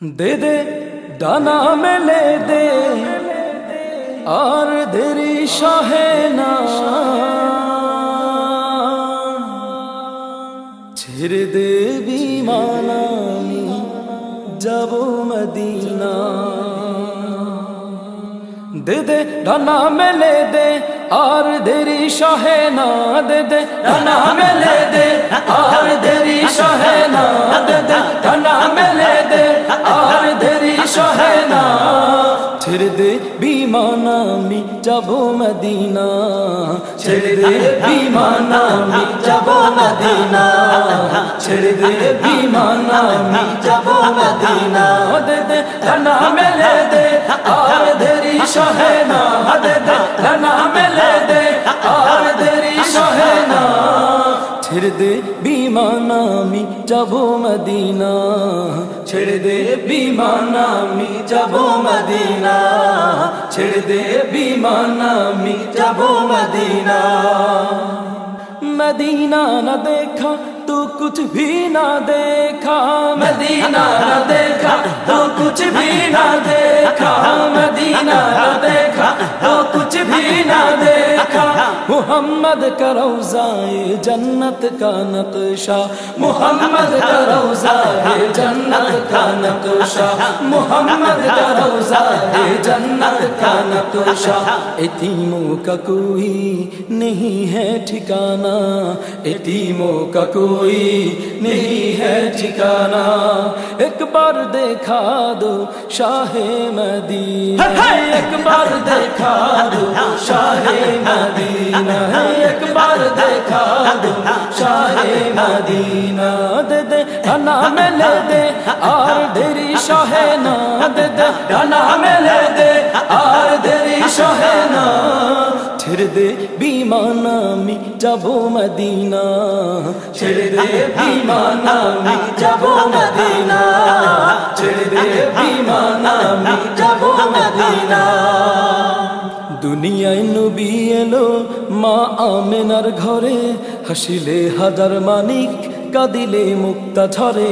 দে দে ডানা মেলে দে, আর দেরি সহে না। ছেড়ে দে বিমানামি যাব মদিনা। দে দে ডানা মেলে দে, আর দেরি সহে না। দে দে ডানা মেলে দে, আর দেরি যাব মদিনা। ছেড়ে দে বিমান আমি যাব মদিনা। ছেড়ে দে বিমান আমি যাব মদিনা। দে দে না মেলে দে। আর দেরি সহে না। ছেড়ে দে বিমান আমি যাব মদিনা ছেড়ে দে বিমান আমি যাব মদিনা ছেড়ে দে বিমান আমি যাব মদিনা मदीना न देखा तो कुछ भी ना देखा मदीना न देखा तो कुछ भी ना देखा मदीना न देखा तो कुछ भी ना देखा محمد کا روزہ جنت کا نقشہ، محمد کا روزہ جنت کا نقشہ، محمد کا روزہ جنت کا نقشہ۔ یتیموں کا کوئی نہیں ہے ٹھکانہ، یتیموں کا کوئی نہیں ہے ٹھکانہ۔ एक बार देखा दो शाह मदीना। एक बार देखा दो शाह मदीना। एक बार देखा दो शाह मदीना। दे दे खाना में ले दे और देरी शाह ना। दे दे खाना में ले दे और देरी शाह ना। ছেড়ে দে বিমান আমি যাব মদিনা ছেড়ে দে বিমান আমি যাব মদিনা ছেড়ে দে বিমান আমি যাব মদিনা দুনিয়ায় নবী এলো মা আমেনার ঘরে হাসিলে হাজার মানিক কাদিলে মুক্তা ঝরে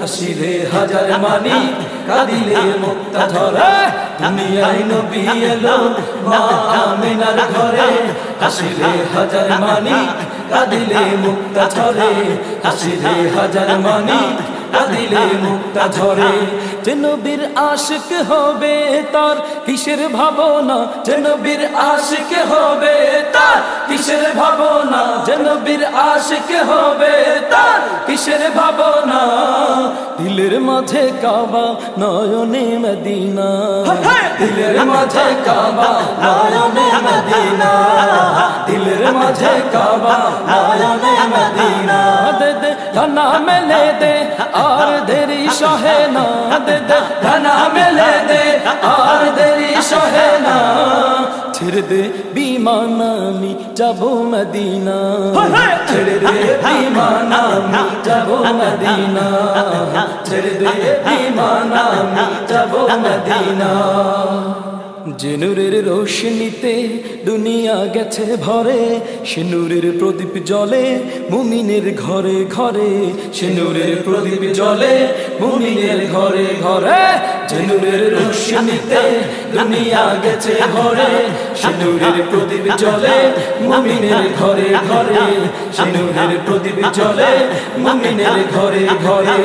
হাসিলে হাজার মানি কাদিলে মুক্তা ঝরে দুনিয়ায় নবী এলো মা ঘরে। হাসিলে হাজার মানি কাদিলে মুক্তা ঝরে হাসিলে হাজার মানি কাদিলে মুক্তা ঝরে যে নবীর আশিক হবে তার কিসের ভাবনা? যে নবীর আশিক হবে তার কিসের ভাবনা? যে নবীর আশিক হবে তার কিসের ভাবনা? দিলের মাঝে কাবা নয়নে মদিনা। দিলের মাঝে কাবা নয়নে মদিনা। দিলের মাঝে কাবা নয়নে মদিনা। দে দে ধানা মেলে দে আর দেরি সহে না দে দে ধানা মেলে দে আর দেরি সহে না ছেড়ে দে বিমান আমি যাব মদিনা ছেড়ে দে বিমান আমি যাব মদিনা মদিনা জেনুরের রোশনিতে দুনিয়া গেছে ভরে, সিনুরের প্রদীপ জলে মুমিনের ঘরে ঘরে, সিনুরের প্রদীপ জলে মুমিনের ঘরে ঘরে, জেনুরের রোশনিতে দুনিয়া গেছে ভরে, সিনুরের প্রদীপ জলে মুমিনের ঘরে ঘরে, সিনুরের প্রদীপ জলে মুমিনের ঘরে ঘরে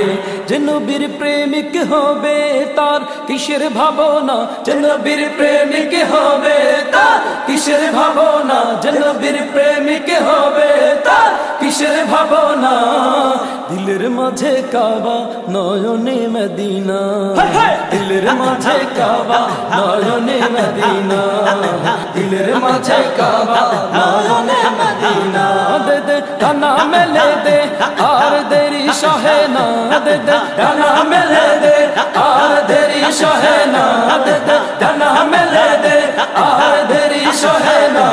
যে নবীর প্রেমিক হবে তার, কিসের ভাবনা? যে নবীর প্রেমিক হবে তার, কিসের ভাবনা? যে নবীর প্রেমিক হবে তার, কিসের ভাবনা? দিলের মাঝে কাবা, নয়নে মদিনা। দিলের মাঝে কাবা নয়নে মদিনা। দিলের মাঝে কাবা নয়নে মদিনা। দে দে কানা মেলে দে আর দেরি সহে না। দে দে কানা মেলে দে আর দেরি সহে না। দে দে কানা মেলে দে আর দেরি সহে না।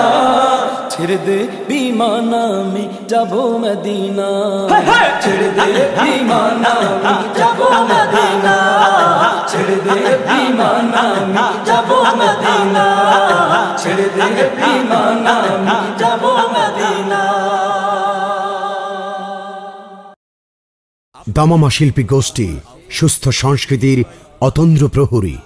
ছেড়ে দে বিমান আমি যাব মদিনা। ছেড়ে দে বিমান আমি যাব মদিনা। মদিনা দামামা শিল্পী গোষ্ঠী সুস্থ সংস্কৃতির অতন্দ্র প্রহরী।